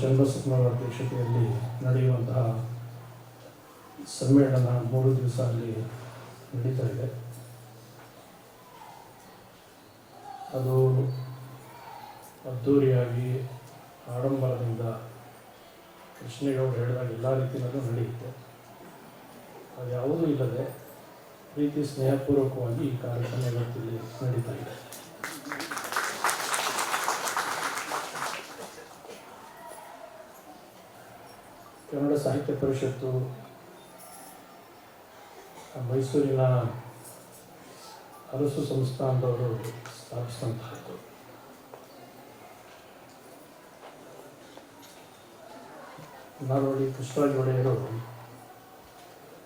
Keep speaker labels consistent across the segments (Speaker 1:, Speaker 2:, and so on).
Speaker 1: ಚನ್ನಬಸಪ್ಪನವರ ಅಧ್ಯಕ್ಷತೆಯಲ್ಲಿ ನಡೆಯುವಂತಹ ಸಮ್ಮೇಳನ ಮೂರು ದಿವಸ ಅಲ್ಲಿ ನಡೀತಾ ಇದೆ. ಅದು ಅದ್ಧೂರಿಯಾಗಿ ಆಡಂಬರದಿಂದ ಕೃಷ್ಣೇಗೌಡ ಹೇಳಿದಾಗ ಎಲ್ಲ ರೀತಿಯಲ್ಲೂ ನಡೆಯುತ್ತೆ. ಅದು ಯಾವುದೂ ಇಲ್ಲದೆ ಪ್ರೀತಿ ಸ್ನೇಹಪೂರ್ವಕವಾಗಿ ಈ ಕಾರ್ಯಕ್ರಮ ನಡೀತಾ ಇದೆ. ಕನ್ನಡ ಸಾಹಿತ್ಯ ಪರಿಷತ್ತು, ಮೈಸೂರಿನ ಅರಸು ಸಂಸ್ಥಾನದವರು ಸ್ಥಾಪಿಸಿದಂತಹದ್ದು. ನಾಡೋಡಿ ಕೃಷ್ಣರಾಜ ಒಡೆಯರು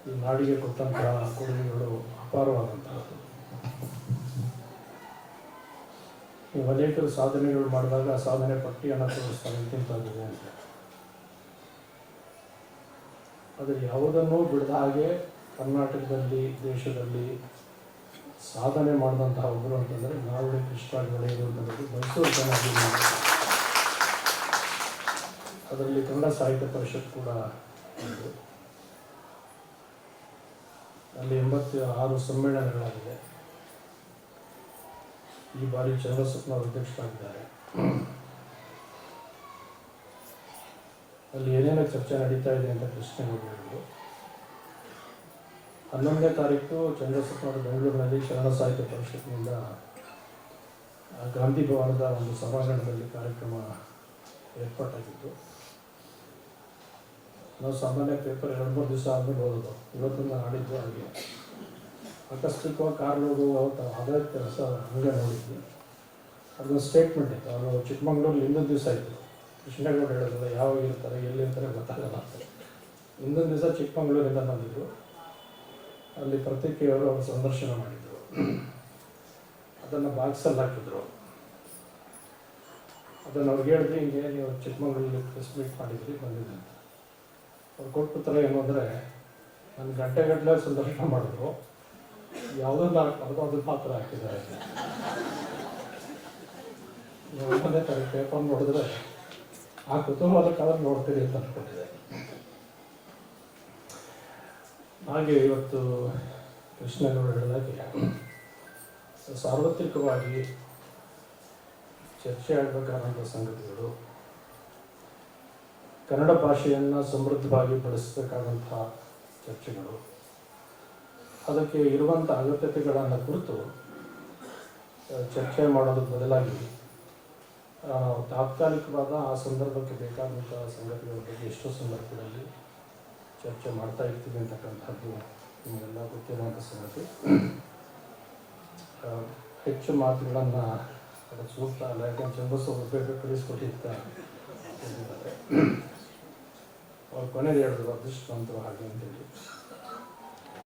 Speaker 1: ಈ ನಾಡಿಗೆ ಕೊಟ್ಟಂತಹ ಕೊಡುಗೆಗಳು ಅಪಾರವಾದಂತಹದ್ದು. ಈ ಅನೇಕರು ಸಾಧನೆಗಳು ಮಾಡಿದಾಗ ಸಾಧನೆ ಪಟ್ಟಿಯನ್ನು ತೋರಿಸ್ತಾರೆ ಇಂತಿಂತಾಗಿದೆ ಅಂತ. ಆದರೆ ಯಾವುದನ್ನೂ ಬಿಡದ ಹಾಗೆ ಕರ್ನಾಟಕದಲ್ಲಿ, ದೇಶದಲ್ಲಿ ಸಾಧನೆ ಮಾಡಿದಂತಹ ಒಬ್ಬರು ಅಂತಂದರೆ ನಾವಡೆ ಕೃಷ್ಣರಾಜ ಒಡೆಯರು ಅಂತಂದರೆ ಮೈಸೂರು ಚೆನ್ನಾಗಿ ಅದರಲ್ಲಿ ಕನ್ನಡ ಸಾಹಿತ್ಯ ಪರಿಷತ್ ಕೂಡ ಒಂದು ಅಲ್ಲಿ ಎಂಬತ್ತ ಆರು ಸಮ್ಮೇಳನಗಳಾಗಿದೆ ಈ ಬಾರಿ ಚಂದ್ರಸಪ್ನ ಅಧ್ಯಕ್ಷರಾಗಿದ್ದಾರೆ. ಅಲ್ಲಿ ಏನೇನೋ ಚರ್ಚೆ ನಡೀತಾ ಇದೆ ಅಂತ ಪ್ರಶ್ನೆ ಮಾಡಿದ್ರು ಹನ್ನೊಂದನೇ ತಾರೀಕು ಚಂದ್ರಶೇಖರ್ ಬೆಂಗಳೂರಿನಲ್ಲಿ ಶರಣ ಸಾಹಿತ್ಯ ಪರಿಷತ್ನಿಂದ ಗಾಂಧಿ ಭವನದ ಒಂದು ಸಭಾಂಗಣದಲ್ಲಿ ಕಾರ್ಯಕ್ರಮ ಏರ್ಪಾಟಾಗಿತ್ತು. ನಾವು ಸಾಮಾನ್ಯ ಪೇಪರ್ ಎರಡು ಮೂರು ದಿವಸ ಆದಮೇಲೆ ಓದೋದು. ಇವತ್ತಿಂದ ನಾಡಿದ್ದು ಹಾಗೆ. ಆಕಸ್ಮಿಕವಾಗಿ ಕಾರ್ ಹೋಗುವ ಅದೇ ಕೆಲಸ ಹಂಗೆ ನೋಡಿದ್ವಿ. ಅದೊಂದು ಸ್ಟೇಟ್ಮೆಂಟ್ ಇತ್ತು. ಅವರು ಚಿಕ್ಕಮಂಗ್ಳೂರಲ್ಲಿ ಇನ್ನೊಂದು ದಿವಸ ಇತ್ತು. ಕೃಷ್ಣೇಗೌಡ ಹೇಳೋದಿಲ್ಲ ಯಾವಾಗ ಇರ್ತಾರೆ ಎಲ್ಲಿರ್ತಾರೆ ಗೊತ್ತಾಗಲ್ಲ ಅಂತ. ಇನ್ನೊಂದು ದಿವಸ ಚಿಕ್ಕಮಂಗ್ಳೂರಿಂದ ಬಂದಿದ್ರು. ಅಲ್ಲಿ ಪತ್ರಿಕೆಯವರು ಅವರು ಸಂದರ್ಶನ ಮಾಡಿದರು. ಅದನ್ನು ಬಾಕ್ಸಲ್ಲಿ ಹಾಕಿದ್ರು. ಅದನ್ನು ಅವ್ರಿಗೆ ಹೇಳಿದ್ರೆ ಹಿಂಗೆ ನೀವು ಚಿಕ್ಕಮಂಗ್ಳೂರಲ್ಲಿ ಪ್ರೆಸ್ ಮೀಟ್ ಮಾಡಿದ್ರಿ ಬಂದಿದ್ದೆ ಅಂತ. ಅವ್ರು ಕೊಟ್ಟ ಥರ ಏನು ಅಂದರೆ ನನ್ನ ಗಂಟೆಗಟ್ಟಲೆ ಸಂದರ್ಶನ ಮಾಡಿದ್ರು. ಯಾವುದನ್ನ ಹಾಕ್ಬಾರ್ದು ಅದನ್ನ ಮಾತ್ರ ಹಾಕಿದ್ದಾರೆ. ಒಂದೇ ತಾರೀಕು ಪೇಪರ್ ನೋಡಿದ್ರೆ ಆ ಕುತೂಹಲಕ್ಕಾದ್ರೆ ನೋಡ್ತೀರಿ ಅಂತ ಅನ್ಕೊಂಡಿದೆ ಹಾಗೆ ಇವತ್ತು ಕೃಷ್ಣಗೌಡ ಹೇಳಿದಾಗೆ ಸಾರ್ವತ್ರಿಕವಾಗಿ ಚರ್ಚೆ ಆಗಬೇಕಾದಂಥ ಸಂಗತಿಗಳು. ಕನ್ನಡ ಭಾಷೆಯನ್ನು ಸಮೃದ್ಧವಾಗಿ ಬಳಸಬೇಕಾದಂಥ ಚರ್ಚೆಗಳು. ಅದಕ್ಕೆ ಇರುವಂಥ ಅಗತ್ಯತೆಗಳನ್ನು ಕುರಿತು ಚರ್ಚೆ ಮಾಡೋದ್ರ ಬದಲಾಗಿ ತಾತ್ಕಾಲಿಕವಾದ ಆ ಸಂದರ್ಭಕ್ಕೆ ಬೇಕಾದಂಥ ಸಂಗತಿಗಳ ಬಗ್ಗೆ ಎಷ್ಟೋ ಸಂದರ್ಭಗಳಲ್ಲಿ ಚರ್ಚೆ ಮಾಡ್ತಾ ಇರ್ತೀವಿ ಅಂತಕ್ಕಂಥದ್ದು ನಿಮಗೆಲ್ಲ ಗೊತ್ತಿರುವಂಥ ಸಂಗತಿ. ಹೆಚ್ಚು ಮಾತುಗಳನ್ನು ಅದಕ್ಕೆ ಸೂಕ್ತ ಅಲ್ಲ, ಯಾಕಂದ್ರೆ ಚಂಬಸ್ ಅವರು ಬೇಗ ಕಳಿಸ್ಕೊಟ್ಟಿರ್ತಾರೆ ಅವ್ರು ಕೊನೆಗೆ ಹೇಳಿದ್ರು ಅದೃಷ್ಟವಂತರು ಹಾಗೆ ಅಂತೇಳಿ.